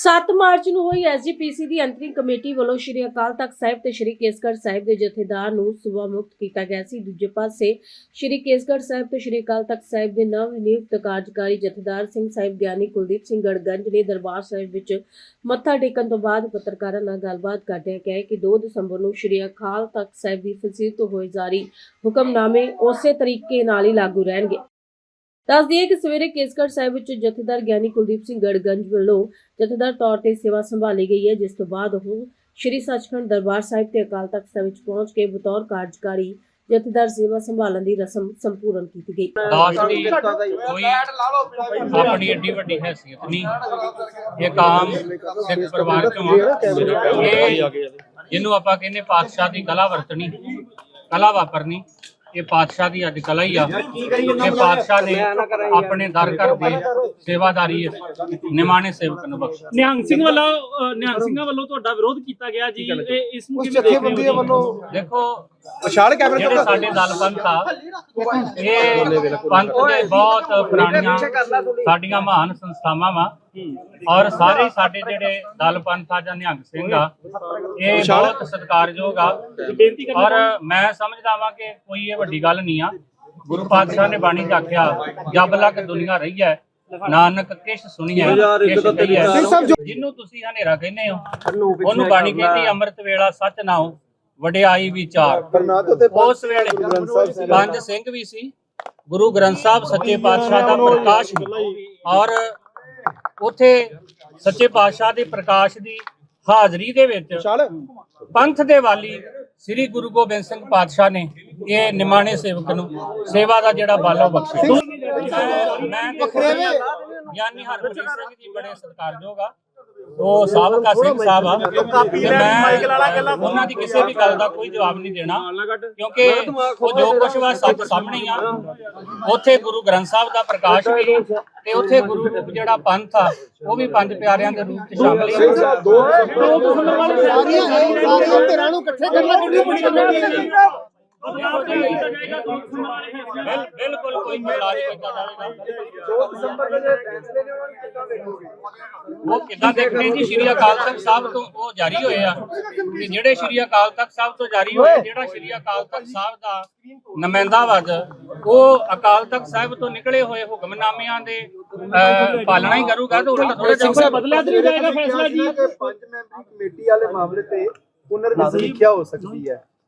7 March ਨੂੰ ਹੋਈ SGPC ਦੀ ਅੰਤਰਿਮ committee ਵੱਲੋਂ ਸ਼੍ਰੀ ਅਕਾਲ ਤਖਤ ਸਾਹਿਬ ਤੇ ਸ਼੍ਰੀ ਕੇਸਗੜ੍ਹ ਸਾਹਿਬ ਦੇ ਜਥੇਦਾਰ ਨੂੰ ਸੂਬਾ ਮੁਕਤ ਕੀਤਾ ਗਿਆ ਸੀ। ਦੂਜੇ ਪਾਸੇ ਸ਼੍ਰੀ ਕੇਸਗੜ੍ਹ ਸਾਹਿਬ ਤੇ ਸ਼੍ਰੀ ਅਕਾਲ ਤਖਤ ਸਾਹਿਬ ਦੇ ਨਵ ਨਿਯੁਕਤ ਕਾਰਜਕਾਰੀ ਜਥੇਦਾਰ ਸਿੰਘ ਸਾਹਿਬ ਗਿਆਨੀ ਕੁਲਦੀਪ ਸਿੰਘ ਗੜਗੰਜ ਨੇ ਦਰਬਾਰ ਸਾਹਿਬ ਵਿੱਚ ਮੱਥਾ ਟੇਕਣ ਤੋਂ ਬਾਅਦ ਪੱਤਰਕਾਰਾਂ ਨਾਲ ਗੱਲਬਾਤ ਕਰਦਿਆਂ ਕਿਹਾ ਕਿ 2 ਦਸੰਬਰ ਨੂੰ ਸ਼੍ਰੀ ਅਕਾਲ ਤਖਤ ਸਾਹਿਬ ਦੀ ਫਸੀਲ ਤੋਂ ਹੋਏ ਜਾਰੀ ਹੁਕਮਨਾਮੇ ਉਸੇ ਤਰੀਕੇ ਨਾਲ ਹੀ ਲਾਗੂ ਰਹਿਣਗੇ। ਦੱਸ ਦਈਏ ਕਿ ਸਵੇਰੇ ਕੇਸਗੜ੍ਹ ਸਾਹਿਬ ਵਿੱਚ ਜਥੇਦਾਰ ਗਿਆਨੀ ਕੁਲਦੀਪ ਸਿੰਘ ਗੜਗੰਜ ਵੱਲੋਂ ਜਥੇਦਾਰ ਤੌਰ ਤੇ ਸੇਵਾ ਸੰਭਾਲੀ ਗਈ ਹੈ, ਜਿਸ ਤੋਂ ਬਾਅਦ ਉਹ ਸ਼੍ਰੀ ਸੱਚਖੰਡ ਦਰਬਾਰ ਸਾਹਿਬ ਤੇ ਅਕਾਲ ਤਖਤ ਸਾਹਿਬ ਵਿੱਚ ਪਹੁੰਚ ਕੇ ਬਤੌਰ ਕਾਰਜਕਾਰੀ ਜਥੇਦਾਰ ਸੇਵਾ ਸੰਭਾਲਣ ਦੀ ਰਸਮ ਸੰਪੂਰਨ ਕੀਤੀ ਗਈ। ਦਾਸ ਦੀ ਕੋਈ ਆਪਣੀ ਏਡੀ ਵੱਡੀ ਹੈਸੀਅਤ ਨਹੀਂ। ਇਹ ਕਾਮ ਸਿੱਖ ਪਰਿਵਾਰ ਚੋਂ ਆ। ਇਹ ਜਿਹਨੂੰ ਆਪਾਂ ਕਹਿੰਦੇ ਪਾਤਸ਼ਾਹ ਦੀ ਕਲਾ ਵਰਤਣੀ, ਕਲਾ ਵਾਪਰਨੀ। ਇਹ ਪਾਤਸ਼ਾਹ ਦੀ ਅੱਜ ਕਲਾ ਹੀ ਆ। ਇਹ ਪਾਤਸ਼ਾਹ ਨੇ ਆਪਣੇ ਦਰ ਘਰ ਦੇ ਸੇਵਾਦਾਰੀ ਨਿਮਾਣੇ ਸੇਵਕ ਨੂੰ ਬਖਸ਼ਿਆ ਨਿਹੰਗ ਸਿੰਘ ਵੱਲੋਂ ਨਿਹੰਗ ਸਿੰਘਾਂ ਵੱਲੋਂ ਤੁਹਾਡਾ ਵਿਰੋਧ ਕੀਤਾ ਗਿਆ ਜੀ। ਇਹ ਇਸ ਨੂੰ ਕਿਵੇਂ ਦੇਖਦੇ ਹੋ ਦੇਖੋ ਵਿਸ਼ਾਲ ਕੈਮਰੇ ਜਿਹੜੇ ਸਾਡੇ ਦਲ ਪੰਥ ਆ ਇਹ ਪੰਥ ਦੇ ਬਹੁਤ ਪੁਰਾਣੀਆਂ ਸਾਡੀਆਂ ਮਹਾਨ ਸੰਸਥਾਵਾਂ ਵਾ। ਔਰ ਸਾਰੇ ਸਾਡੇ ਜਿਹੜੇ ਦਲ ਪੰਥ ਆ ਜਾਂ ਨਿਹੰਗ ਸਿੰਘ ਆ ਇਹ ਬਹੁਤ ਸਤਿਕਾਰਯੋਗ ਆ। ਔਰ ਮੈਂ ਸਮਝਦਾ ਵਾਂ ਕਿ ਕੋਈ ਇਹ ਵੱਡੀ ਗੱਲ ਨਹੀਂ ਆ। ਗੁਰੂ ਪਾਤਸ਼ਾਹ ਨੇ ਬਾਣੀ ਚ ਆਖਿਆ ਜਬ ਲਕ ਦੁਨੀਆ ਰਹੀ ਹੈ ਨਾਨਕ ਕਿਛ ਸੁਣੀਐ ਜਿਹਨੂੰ ਤੁਸੀਂ ਹਨੇਰਾ ਕਹਿੰਦੇ ਹੋ ਉਹਨੂੰ ਬਾਣੀ ਕਹਿੰਦੀ ਅੰਮ੍ਰਿਤ ਵੇਲਾ ਸੱਚ ਨਾਉ ਵਡਿਆਈ ਵਿਚਾਰ ਉਸ ਵੇਲੇ ਪੰਜ ਸਿੰਘ ਵੀ ਸੀ। ਗੁਰੂ ਗ੍ਰੰਥ ਸਾਹਿਬ ਸੱਚੇ ਪਾਤਸ਼ਾਹ ਦਾ ਪ੍ਰਕਾਸ਼ ਔਰ ਉਥੇ ਸੱਚੇ ਪਾਤਸ਼ਾਹ ਦੇ ਪ੍ਰਕਾਸ਼ ਦੀ ਹਾਜ਼ਰੀ ਦੇ ਵਿੱਚ ਪੰਥ ਦੇ ਵਾਲੀ ਸ੍ਰੀ ਗੁਰੂ ਗੋਬਿੰਦ ਸਿੰਘ ਪਾਤਸ਼ਾਹ ਨੇ ਇਹ ਨਿਮਾਣੇ ਸੇਵਕ ਨੂੰ ਸੇਵਾ ਦਾ ਜਿਹੜਾ ਬਾਲਾ ਬਖਸ਼ਿਆ। ਮੈਂ ਗਿਆਨੀ ਹਰਪ੍ਰੀਤ ਸਿੰਘ ਜੀ ਬੜੇ ਸਤਿਕਾਰਯੋਗ ਆ। ਉਹ ਸਾਬਕਾ ਸਿੰਘ ਸਾਹਿਬ ਆ। ਤੇ ਮੈਂ ਉਹਨਾਂ ਦੀ ਕਿਸੇ ਵੀ ਗੱਲ ਦਾ ਕੋਈ ਜਵਾਬ ਨਹੀਂ ਦੇਣਾ। ਕਿਉਂਕਿ ਉਹ ਜੋ ਕੁਛ ਵਾ ਸੱਚ ਸਾਹਮਣੇ ਆ। ਉੱਥੇ ਗੁਰੂ ਗ੍ਰੰਥ ਸਾਹਿਬ ਦਾ ਪ੍ਰਕਾਸ਼ ਵੀ ਤੇ ਉੱਥੇ ਗੁਰੂ ਜਿਹੜਾ ਪੰਥ ਆ ਉਹ ਵੀ ਪੰਜ ਪਿਆਰਿਆਂ ਦੇ ਰੂਪ ਚ ਸ਼ਾਮਲ ਹੈ ਦੋ ਸਾਰੀਆਂ ਸਾਰੀਆਂ ਧਿਰਾਂ ਨੂੰ ਇਕੱਠੇ ਕਰਨਾ ਕਿੰਨੀ ਬੜੀ ਗੱਲ ਹੈ? ਬਿਲ- ਬਿਲਕੁਲ ਕੋਈ ਬਦਲਾਅ ਨਹੀਂ ਕੀਤਾ ਜਾਵੇਗਾ 2 ਦਸੰਬਰ ਦੇ ਫੈਸਲੇ ਨੇ ਉਹਨਾਂ ਨੂੰ ਕਿੱਦਾਂ ਦੇਖੋਗੇ ਉਹ ਕਿੱਦਾਂ ਦੇਖਣੇ ਜੀ? ਸ਼੍ਰੀ ਅਕਾਲ ਤਖਤ ਸਾਹਿਬ ਤੋਂ ਉਹ ਜਾਰੀ ਹੋਏ ਆ। ਕਿ ਜਿਹੜੇ ਸ਼੍ਰੀ ਅਕਾਲ ਤਖਤ ਸਾਹਿਬ ਤੋਂ ਜਾਰੀ ਹੋਏ ਜਿਹੜਾ ਸ਼੍ਰੀ ਅਕਾਲ ਤਖਤ ਸਾਹਿਬ ਦਾ ਨੁਮਾਇੰਦਾ ਵਜ ਉਹ ਅਕਾਲ ਤਖਤ ਸਾਹਿਬ ਤੋਂ ਨਿਕਲੇ ਹੋਏ ਹੁਕਮਨਾਮਿਆਂ ਦੇ ਪਾਲਣਾ ਹੀ ਕਰੂਗਾ ਤਾਂ ਉਲਟਾ ਥੋੜਾ ਜਿਹਾ ਬਦਲਿਆ ਤਾਂ ਨਹੀਂ ਜਾਏਗਾ ਫੈਸਲਾ ਜੀ। ਪੰਜ ਮੈਂਬਰੀ ਕਮੇਟੀ ਵਾਲੇ ਮਾਮਲੇ ਤੇ ਪੁਨਰ ਸਮੀਖਿਆ ਹੋ ਸਕਦੀ ਹੈ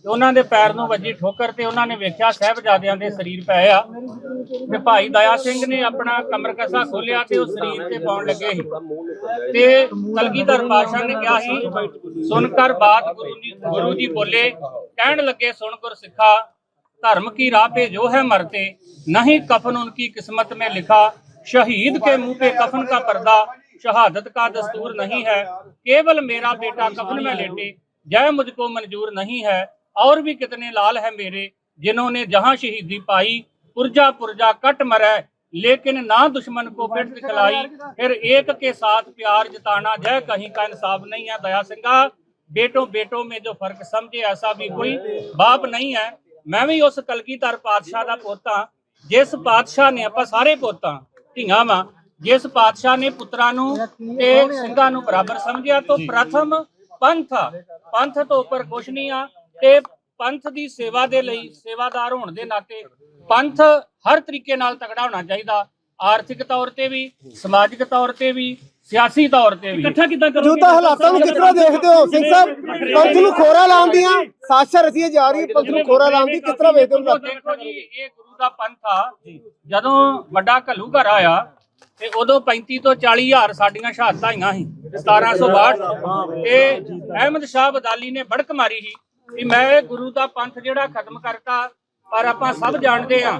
ਤੇ ਉਹਨਾਂ ਦੇ ਪੈਰ ਨੂੰ ਵੱਜੀ ਠੋਕਰ ਤੇ ਉਹਨਾਂ ਨੇ ਵੇਖਿਆ ਸਾਹਿਬਜ਼ਾਦਿਆਂ ਦੇ ਸਰੀਰ ਪਏ ਆ ਤੇ ਭਾਈ ਦਇਆ ਸਿੰਘ ਨੇ ਆਪਣਾ ਕਮਰ ਕਸਾ ਖੋਲਿਆ ਤੇ ਉਹ ਸਰੀਰ ਤੇ ਪਾਉਣ ਲੱਗੇ ਸੀ ਤੇ ਕਲਗੀਧਰ ਪਾਤਸ਼ਾਹ ਨੇ ਕਿਹਾ ਸੀ ਸੁਣ ਕਰ ਬਾਤ ਗੁਰੂ ਜੀ ਗੁਰੂ ਜੀ ਬੋਲੇ ਕਹਿਣ ਲੱਗੇ ਸੁਣ ਗੁਰ ਸਿੱਖਾ धर्म की राह पे जो है मरते नहीं कफन उनकी किस्मत में लिखा शहीद के मुंह पे कफन का पर्दा शहादत का दस्तूर नहीं है केवल मेरा बेटा कफन में लेटे जय मुझको मंजूर नहीं है और भी कितने लाल है मेरे जिन्होंने जहां शहीदी पाई पुरजा पुरजा कट मरै लेकिन ना दुश्मन को पिट दिखलाई फिर एक के साथ प्यार जताना जय कहीं का इंसाफ नहीं है दया सिंगा बेटों बेटों में जो फर्क समझे ऐसा भी कोई बाप नहीं है ਮੈਂ ਵੀ ਉਸ ਕਲਗੀਧਰ ਪਾਤਸ਼ਾਹ ਦਾ ਪੁੱਤ ਹਾਂ ਜਿਸ ਪਾਤਸ਼ਾਹ ਨੇ ਆਪਾਂ ਸਾਰੇ ਪੁੱਤਾਂ ਧੀਆਂ ਵਾਂ ਜਿਸ ਪਾਤਸ਼ਾਹ ਨੇ ਪੁੱਤਰਾਂ ਨੂੰ ਤੇ ਸਿੰਘਾਂ ਨੂੰ ਬਰਾਬਰ ਸਮਝਿਆ ਤੋਂ ਪ੍ਰਥਮ ਪੰਥ ਆ। ਪੰਥ ਤੋਂ ਉੱਪਰ ਕੁਛ ਨਹੀਂ ਆ ਤੇ ਪੰਥ ਦੀ ਸੇਵਾ ਦੇ ਲਈ ਸੇਵਾਦਾਰ ਹੋਣ ਦੇ ਨਾਤੇ ਪੰਥ ਹਰ ਤਰੀਕੇ ਨਾਲ ਤਕੜਾ ਹੋਣਾ ਚਾਹੀਦਾ। ਆਰਥਿਕ ਤੌਰ ਤੇ ਵੀ ਸਮਾਜਿਕ ਤੌਰ ਤੇ ਵੀ ਸਿਆਸੀ ਤੌਰ ਤੇ ਵੀ। ਇਕੱਠਾ ਕਿੱਦਾਂ ਕਰੋਗੇ? ਮੌਜੂਦਾ ਹਾਲਾਤਾਂ ਨੂੰ ਤਰ੍ਹਾਂ ਦੇਖਦੇ ਹੋ? ਸਿੰਘ ਸਾਹਿਬ ਪੰਥ ਨੂੰ ਖੋਰਾ ਲਾਉਣ ਦੀਆਂ ਸਾਜ਼ਿਸ਼ਾਂ ਰਚੀਆਂ ਜਾ ਰਹੀ ਪੰਥ ਨੂੰ ਖੋਰਾ ਲਾਉਣ ਦੀ ਤਰ੍ਹਾਂ ਵੇਖਦੇ ਹੋ? ਦੇਖੋ ਜੀ ਇਹ ਗੁਰੂ ਦਾ ਪੰਥ ਆ। ਜਦੋਂ ਵੱਡਾ ਘੱਲੂ ਘਰ ਆਇਆ ਤੇ ਉਦੋਂ 35 ਤੋਂ 40 ਹਜ਼ਾਰ ਸਾਡੀਆਂ ਸ਼ਹਾਦਤਾਂ ਆਈਆਂ ਸੀ 1762 ਤੇ ਅਹਿਮਦ ਸ਼ਾਹ ਬਦਾਲੀ ਨੇ ਬੜਕ ਮਾਰੀ ਸੀ। ਕਿ ਮੈਂ ਗੁਰੂ ਦਾ ਪੰਥ ਜਿਹੜਾ ਖਤਮ ਕਰਤਾ, ਪਰ ਆਪਾਂ ਸਭ ਜਾਣਦੇ ਆ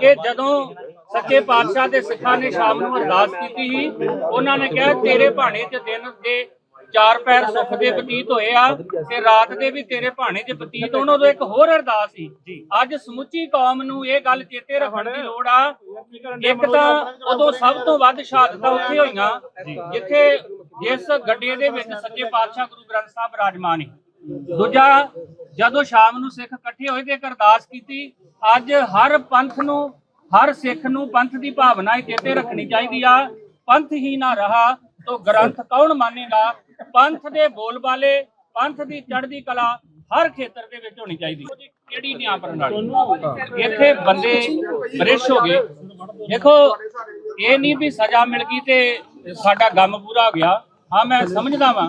ਕਿ ਜਦੋਂ ਸੱਚੇ ਪਾਤਸ਼ਾਹ ਦੇ ਸਿੱਖਾਂ ਨੇ ਸ਼ਾਮ ਨੂੰ ਅਰਦਾਸ ਕੀਤੀ ਸੀ, ਉਹਨਾਂ ਨੇ ਕਿਹਾ, ਤੇਰੇ ਭਾਣੇ 'ਚ ਦਿਨ ਦੇ ਚਾਰ ਪੈਰ ਸੁੱਖ ਦੇ ਬਤੀਤ ਹੋਏ ਆ ਤੇ ਰਾਤ ਦੇ ਵੀ ਤੇਰੇ ਭਾਣੇ 'ਚ ਬਤੀਤ ਹੋਣ। ਉਦੋਂ ਇੱਕ ਹੋਰ ਅਰਦਾਸ ਸੀ, ਅੱਜ ਸਮੁੱਚੀ ਕੌਮ ਨੂੰ ਇਹ ਗੱਲ ਚੇਤੇ ਰੱਖਣ ਦੀ ਲੋੜ ਆ। ਇੱਕ ਤਾਂ ਉਦੋਂ ਸਭ ਤੋਂ ਵੱਧ ਸ਼ਹਾਦਤਾਂ ਉੱਥੇ ਹੋਈਆਂ, ਜਿੱਥੇ ਜਿਸ ਗੱਡੇ ਦੇ ਵਿੱਚ ਸੱਚੇ ਪਾਤਸ਼ਾਹ ਗੁਰੂ ਗ੍ਰੰਥ ਸਾਹਿਬ ਰਾਜਮਾਨ ਨੇ ਦੂਜਾ ਜਦੋਂ ਸ਼ਾਮ ਨੂੰ ਸਿੱਖ ਇਕੱਠੇ ਹੋਏ ਤੇ ਇੱਕ ਅਰਦਾਸ ਕੀਤੀ, ਅੱਜ ਹਰ ਪੰਥ ਨੂੰ, ਹਰ ਸਿੱਖ ਨੂੰ ਪੰਥ ਦੀ ਭਾਵਨਾ ਇਹ ਚੇਤੇ ਰੱਖਣੀ ਚਾਹੀਦੀ ਆ। ਪੰਥ ਹੀ ਨਾ ਰਹਾ ਤੋ ਗ੍ਰੰਥ ਕੌਣ ਮੰਨੇਗਾ? ਪੰਥ ਦੇ ਬੋਲਬਾਲੇ, ਪੰਥ ਦੀ ਚੜ੍ਹਦੀ ਕਲਾ ਹਰ ਖੇਤਰ ਦੇ ਵਿੱਚ ਹੋਣੀ ਚਾਹੀਦੀ। ਕਿਹੜੀ ਨਿਆਂ ਪ੍ਰਣਾਲੀ ਇੱਥੇ ਬੰਦੇ ਬ੍ਰਿਸ਼ ਹੋ ਗਏ। ਦੇਖੋ, ਇਹ ਨਹੀਂ ਵੀ ਸਜ਼ਾ ਮਿਲ ਗਈ ਤੇ ਸਾਡਾ ਗਮ ਪੂਰਾ ਹੋ ਗਿਆ। ਹਾਂ, ਮੈਂ ਸਮਝਦਾ ਵਾਂ।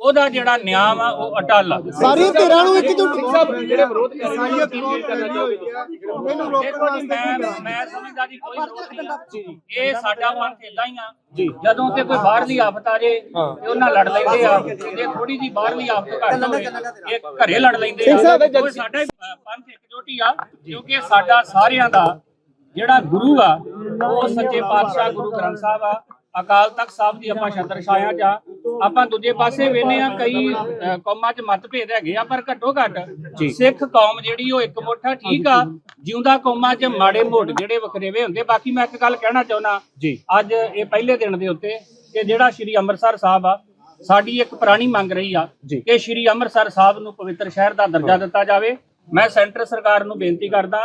ਉਹਦਾ ਜਿਹੜਾ ਨਿਆਂ ਵਾ ਉਹ ਅਟਲ ਆ। ਸਾਰੀਆਂ ਧਿਰਾਂ ਨੂੰ ਇੱਕਜੁੱਟ ਜਿਹੜੇ ਵਿਰੋਧ ਕਰ ਰਹੇ ਮੈਨੂੰ ਰੋਕਣ ਜੀ ਵਾਸਤੇ ਮੈਂ ਮੈਂ ਸਮਝਦਾ ਜੀ ਕੋਈ ਵਿਰੋਧ ਨਹੀਂ ਆ। ਇਹ ਸਾਡਾ ਪੰਥ ਇਦਾਂ ਹੀ ਆ। ਜਦੋਂ ਤੇ ਕੋਈ ਬਾਹਰਲੀ ਆਫਤ ਆ ਜੇ ਤੇ ਉਹਨਾਂ ਲੜ ਲੈਂਦੇ ਆ। ਜੇ ਥੋੜੀ ਜੀ ਬਾਹਰਲੀ ਆਫਤ ਘੱਟ ਹੋਵੇ। ਇਹ ਘਰੇ ਲੜ ਲੈਂਦੇ ਆ। ਕੋਈ ਸਾਡਾ ਪੰਥ ਇੱਕਜੁੱਟ ਆ ਕਿਉਂਕਿ ਸਾਡਾ ਸਾਰਿਆਂ ਦਾ ਜਿਹੜਾ ਗੁਰੂ ਆ ਉਹ ਸੱਚੇ ਪਾਤਸ਼ਾਹ ਗੁਰੂ ਗ੍ਰੰਥ ਸਾਹਿਬ ਆ। ਅਕਾਲ ਤਖਤ ਸਾਹਿਬ ਦੀ ਆਪਾਂ ਛਤਰ ਛਾਇਆ ਚ ਆ। ਆਪਾਂ ਦੂਜੇ ਪਾਸੇ ਵੇਨੇ ਆ ਕਈ ਅ, ਕੌਮਾਂ 'ਚ ਮਤਭੇਦ ਹੈਗੇ ਆ ਪਰ ਘੱਟੋ ਘੱਟ ਸਿੱਖ ਕੌਮ ਜਿਹੜੀ ਉਹ ਇੱਕ ਮੁੱਠਾ ਠੀਕ ਆ ਜਿਉਂਦਾ ਕੌਮਾਂ 'ਚ ਮਾੜੇ ਮੋੜ ਜਿਹੜੇ ਵਖਰੇਵੇ ਹੁੰਦੇ ਬਾਕੀ ਮੈਂ ਇੱਕ ਗੱਲ ਕਹਿਣਾ ਚਾਹੁੰਦਾ ਜੀ। ਅੱਜ ਇਹ ਪਹਿਲੇ ਦਿਨ ਦੇ ਉੱਤੇ ਕਿ ਜਿਹੜਾ ਸ਼੍ਰੀ ਅੰਮ੍ਰਿਤਸਰ ਸਾਹਿਬ ਆ ਸਾਡੀ ਇੱਕ ਪੁਰਾਣੀ ਮੰਗ ਰਹੀ ਆ ਜੀ। ਕਿ ਸ਼੍ਰੀ ਅੰਮ੍ਰਿਤਸਰ ਸਾਹਿਬ ਨੂੰ ਪਵਿੱਤਰ ਸ਼ਹਿਰ ਦਾ ਦਰਜਾ ਦਿੱਤਾ ਜਾਵੇ ਮੈਂ ਸੈਂਟਰ ਸਰਕਾਰ ਨੂੰ ਬੇਨਤੀ ਕਰਦਾ